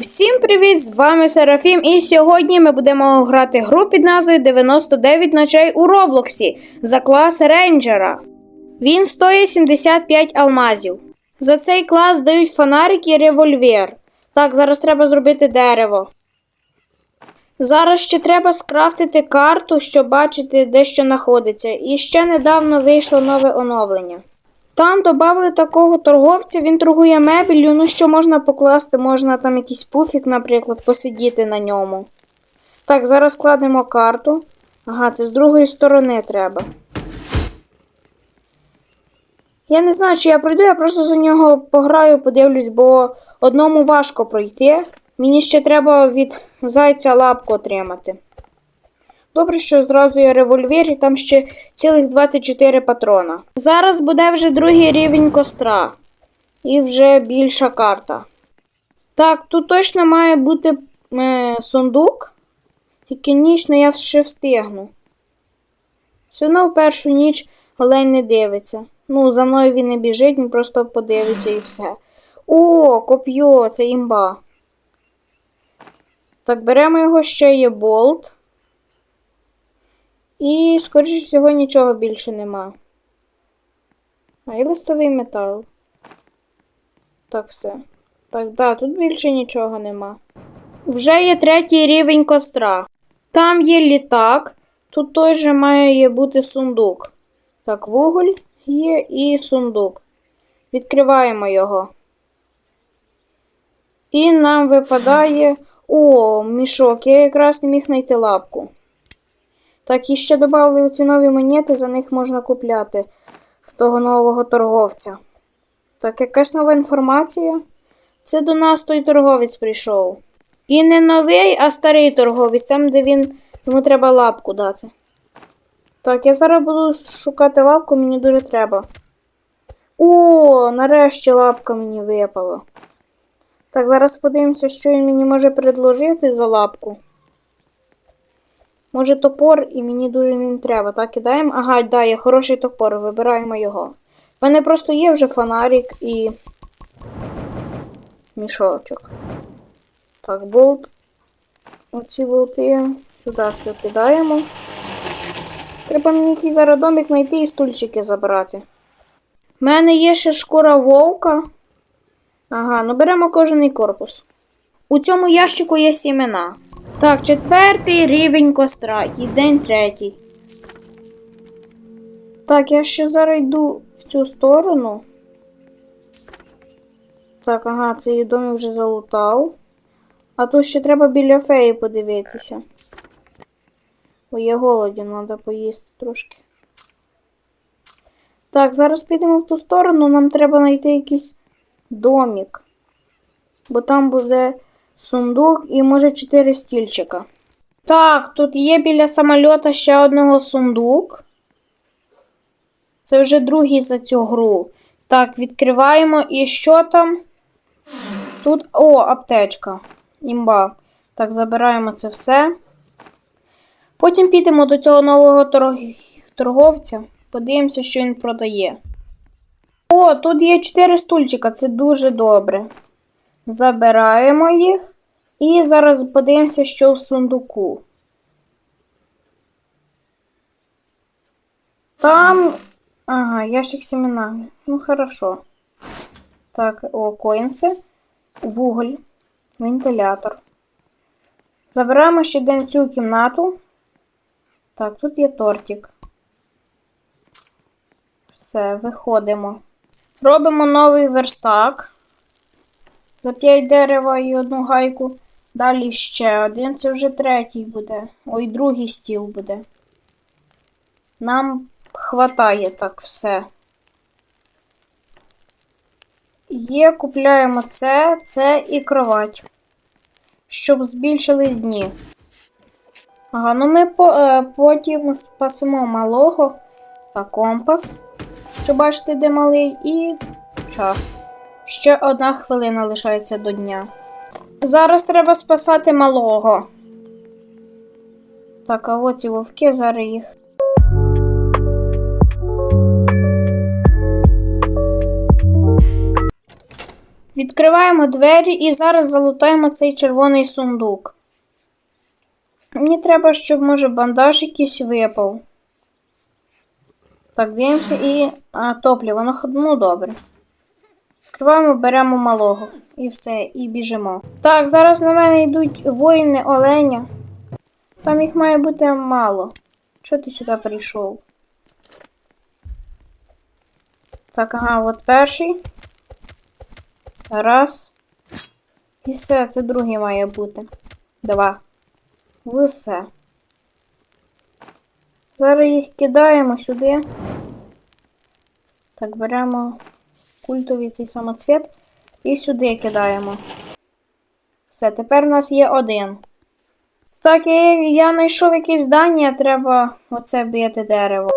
Всім привіт! З вами Серафім, і сьогодні ми будемо грати гру під назвою 99 ночей у Роблоксі за клас рейнджера. Він стоїть 75 алмазів. За цей клас дають фонарик і револьвер. Так, зараз треба зробити дерево. Зараз ще треба скрафтити карту, щоб бачити, де що знаходиться. І ще недавно вийшло нове оновлення. Там додали такого торговця, він торгує мебелью, ну що можна покласти, можна там якийсь пуфік, наприклад, посидіти на ньому. Так, зараз кладемо карту. Ага, це з другої сторони треба. Я не знаю, чи я пройду, я просто за нього пограю, подивлюсь, бо одному важко пройти. Мені ще треба від зайця лапку отримати. Добре, що зразу є револьвер і там ще цілих 24 патрона. Зараз буде вже другий рівень костра. І вже більша карта. Так, тут точно має бути е, сундук. Тільки ніч, ну я ще встигну. Все одно в першу ніч олень не дивиться. Ну, за мною він не біжить, він просто подивиться і все. О, коп'йо, це імба. Так, беремо його ще є болт. І, скоріше всього, нічого більше нема. А і листовий метал. Так, все. Так, да, тут більше нічого нема. Вже є третій рівень костра. Там є літак. Тут теж має бути сундук. Так, вуголь є і сундук. Відкриваємо його. І нам випадає. О, мішок. Я якраз не міг знайти лапку. Так, і ще додали ці нові монети, за них можна купляти в того нового торговця. Так, якась нова інформація. Це до нас той торговець прийшов. І не новий, а старий торговець, там, де він йому треба лапку дати. Так, я зараз буду шукати лапку, мені дуже треба. О, нарешті лапка мені випала. Так, зараз подивимося, що він мені може предложити за лапку. Може топор і мені дуже він треба. Так, кидаємо. Ага, да, є хороший топор, вибираємо його. У мене просто є вже фонарик і мішочок. Так, болт. Оці болти. Сюди все кидаємо. Треба мені якийсь зараз домик знайти і стульчики забрати. У мене є ще шкура вовка. Ага, ну беремо кожний корпус. У цьому ящику є сімена. Так, четвертий рівень костра і день третій. Так, я ще зараз йду в цю сторону. Так, ага, цей дом я вже залутав. А тут ще треба біля феї подивитися. Бо я голоден, треба поїсти трошки. Так, зараз підемо в ту сторону, нам треба знайти якийсь домик. Бо там буде сундук і може 4 стільчика. Так, тут є біля самольота ще одного сундук. Це вже другий за цю гру. Так, відкриваємо. І що там? Тут. О, аптечка. Імба. Так, забираємо це все. Потім підемо до цього нового торг... торговця. Подивимося, що він продає. О, тут є 4 стульчика, це дуже добре. Забираємо їх. І зараз подивимося, що в сундуку. Там. Ага, ящик семенами. Ну, хорошо. Так, о, коїнси. Вуголь. Вентилятор. Забираємо ще йдемо цю кімнату. Так, тут є тортик. Все, виходимо. Робимо новий верстак. За 5 дерева і одну гайку. Далі ще один. Це вже третій буде. Ой, другий стіл буде. Нам хватає так все. Є, купляємо це, це і кровать. Щоб збільшились дні. Ага, ну ми по, е, потім спасемо малого та компас. Щоб бачите, де малий, і час. Ще одна хвилина лишається до дня. Зараз треба спасати малого. Так, а от ці вовки, зараз їх. Відкриваємо двері і зараз залутаємо цей червоний сундук. Мені треба, щоб, може, бандаж якийсь випав. Так, дивимося і. А, топливо, ну, ну добре. Відкриваємо, беремо малого. І все, і біжимо. Так, зараз на мене йдуть воїни оленя. Там їх має бути мало. Чого ти сюди прийшов? Так, ага, от перший. Раз. І все, це другий має бути. Два. Все. Зараз їх кидаємо сюди. Так, беремо культовий цей самоцвіт і сюди кидаємо. Все, тепер у нас є один. Так, я, я знайшов якесь здання, треба оце бити дерево.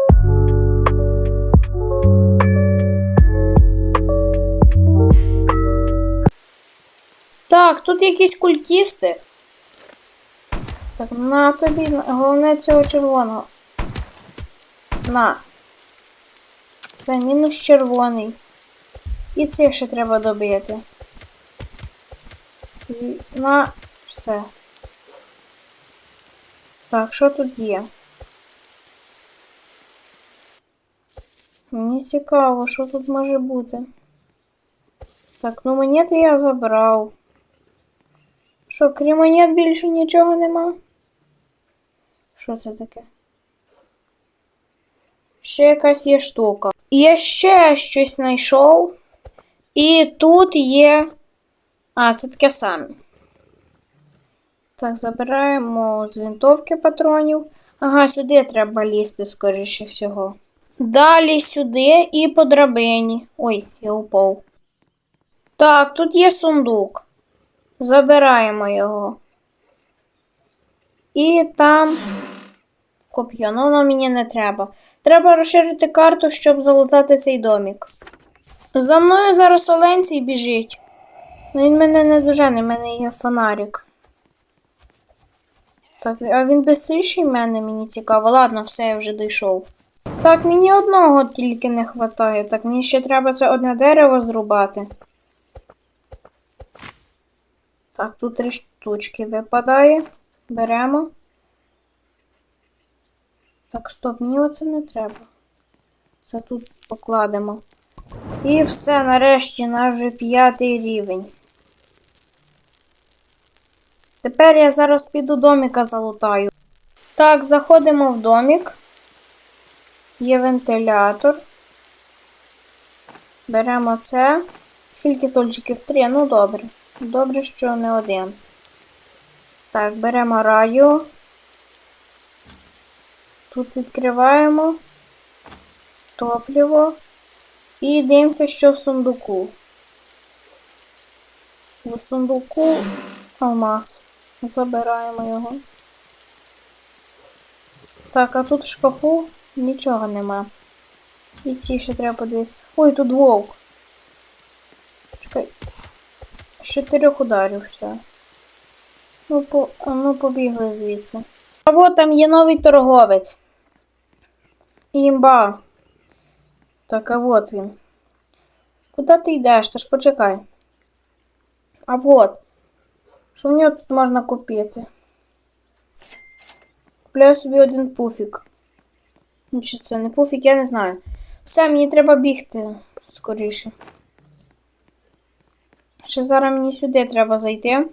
Так, тут якісь культісти. Так, на тобі, головне цього червоного. На. Це мінус червоний. І цих ще треба добити. На все. Так, що тут є? Мені цікаво, що тут може бути. Так, ну монети я забрав. Що, крім монет більше нічого нема? Що це таке? Ще якась є штука. Я ще щось знайшов. І тут є. А, це таке саме. Так, забираємо з винтовки патронів. Ага, сюди треба лізти, скоріше всього. Далі сюди і по драбині. Ой, я упав. Так, тут є сундук. Забираємо його. І там коп'я. Ну, мені не треба. Треба розширити карту, щоб залутати цей домік. За мною зараз Оленцій біжить. Він мене не дожене, в мене є фонарик. Так, а він швидший мене, мені цікаво. Ладно, все, я вже дійшов. Так, мені одного тільки не вистачає. Так, мені ще треба це одне дерево зрубати. Так, тут три штучки випадає. Беремо. Так, стоп, мені оце не треба. Це тут покладемо. І все, нарешті, наш вже п'ятий рівень. Тепер я зараз піду доміка залутаю. Так, заходимо в домік. Є вентилятор. Беремо це. Скільки стольчиків? Три. Ну добре. Добре, що не один. Так, беремо радіо. Тут відкриваємо топливо. І дивимося, що в сундуку. В сундуку алмаз. Забираємо його. Так, а тут в шкафу нічого нема. І ці ще треба подивитися. Ой, тут вовк. Чекай. З чотирьох ударів все. Ну, по, ну побігли звідси. А от там є новий торговець. Імба. Так, а от він. Куди ти йдеш? Та ж почекай. А от. Що в нього тут можна купити? Купляю собі один пуфік. Ну, чи це не пуфік, я не знаю. Все, мені треба бігти скоріше. Ще зараз мені сюди треба зайти.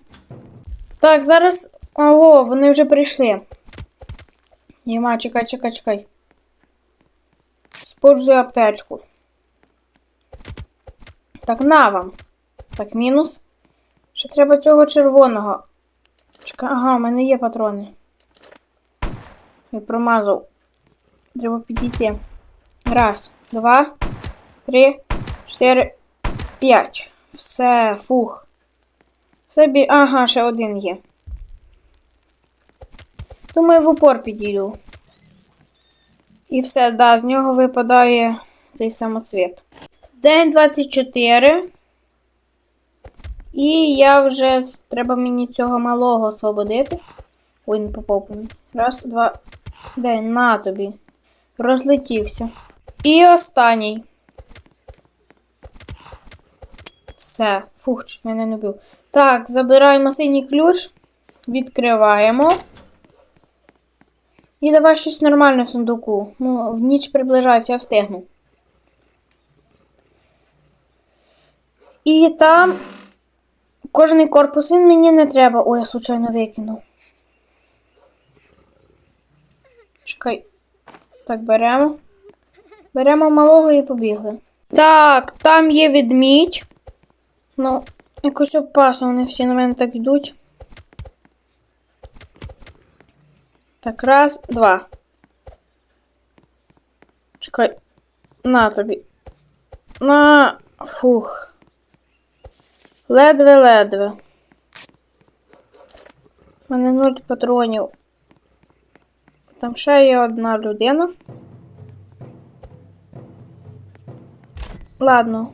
Так, зараз. Ого, вони вже прийшли. Єма, чекай, чекай, чекай. Спорджую аптечку. Так, на вам. Так, мінус. Ще треба цього червоного. Чекай, ага, у мене є патрони. Я промазав. Треба підійти. Раз, два, три, чотири, п'ять. Все, фух. Все бі... Ага, ще один є. Думаю, в упор підійду. І все, да, з нього випадає цей самоцвіт. День 24. І я вже треба мені цього малого освободити. Ой, не. Раз, два. Де на тобі. Розлетівся. І останній. Все. Фух, чуть мене не бив. Так, забираємо синій ключ. Відкриваємо. І давай щось нормальне в сундуку. Ну, в ніч приближається, я встигну. І там кожний корпус він мені не треба. Ой, я случайно викинув. Чекай. Так, беремо. Беремо малого і побігли. Так, там є відмідь. Ну, якось опасно, вони всі на мене так йдуть. Так, раз, два. Чекай. На тобі. На. Фух. Ледве-ледве. У мене нуль патронів. Там ще є одна людина. Ладно.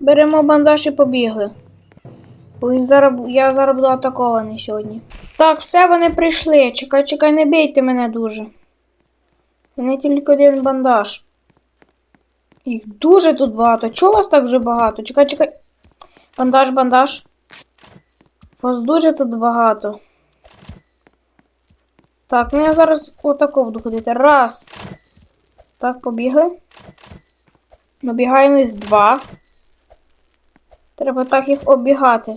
Беремо бандаж і побігли. Бо він зараз, я зараз буду атакований сьогодні. Так, все, вони прийшли. Чекай, чекай, не бійте мене дуже. Мене тільки один бандаж. Їх дуже тут багато. Чого вас так вже багато? Чекай, чекай. Бандаж, бандаж. Вас дуже тут багато. Так, ну я зараз отако буду ходити. Раз. Так, побігли. Обігаємо їх два. Треба так їх оббігати.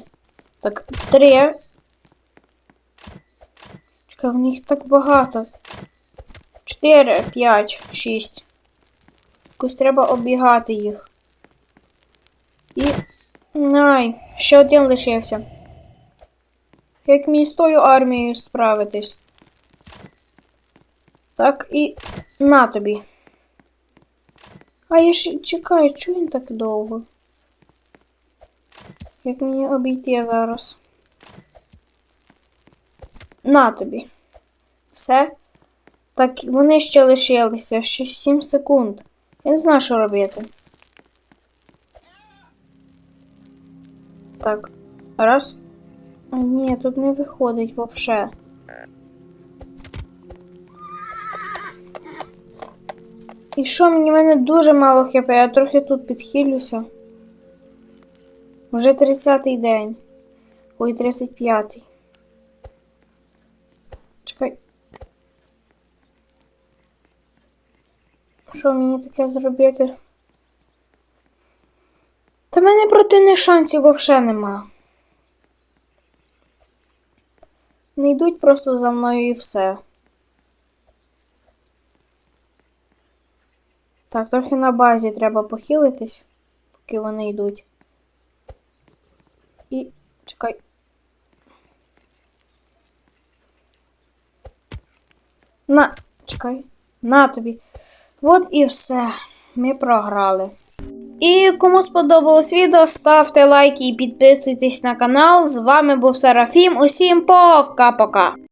Так, три. Чекай, в них так багато. Чотири, п'ять, шість. Якось треба оббігати їх. І. Най, ще один лишився. Як мені з тою армією справитись? Так, і на тобі. А я ще чекаю, чого він так довго? Як мені обійти зараз? На тобі. Все. Так, вони ще лишилися. Ще 7 секунд. Я не знаю, що робити. Так. Раз. А ні, тут не виходить вообще. І що мені в мене дуже мало хп, я трохи тут підхилюся. Вже 30-й день. Ой, 35-й. Чекай. Що мені таке зробити? Та мене проти них шансів взагалі нема. Не йдуть просто за мною і все. Так, трохи на базі треба похилитись, поки вони йдуть. І чекай. На, чекай. На тобі. От і все. Ми програли. І кому сподобалось відео, ставте лайки і підписуйтесь на канал. З вами був Серафім. Усім пока-пока!